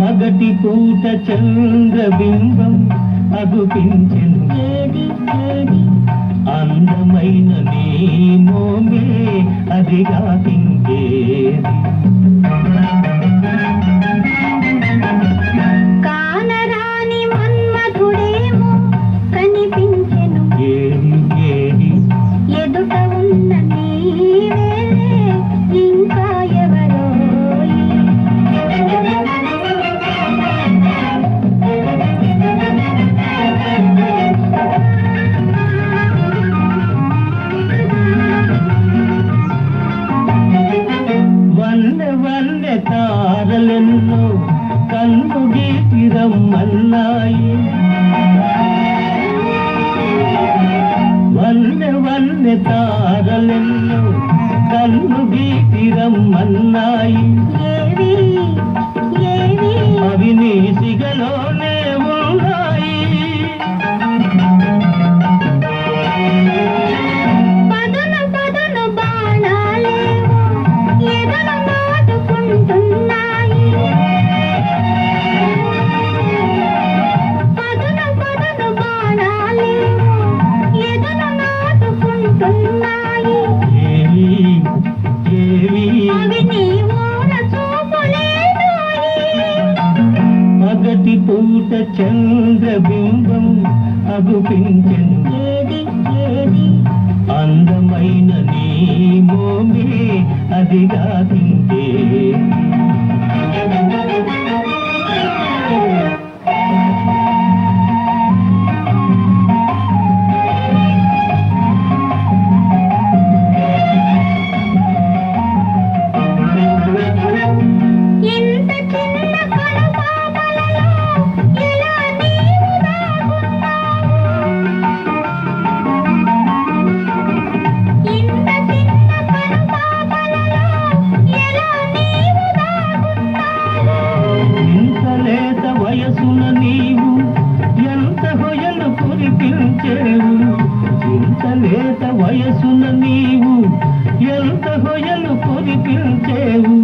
పగటి పూట చంద్రబింబం అగుపించెను. అందమైన నీ మోమే అదిగా కనిపించెను. ఏది ఏది ఎదుట ఉన్న వల్లె తారలెన్నో కన్ను గీతిరమ్మన్నాయి వల్లె వల్లె తారలెన్నో పగటి పూట చంద్రబింబం అగుపించను అందమైన నీ మోమే అదిగా తింటే నీవు ఎంత హొయలు కురిపించేవు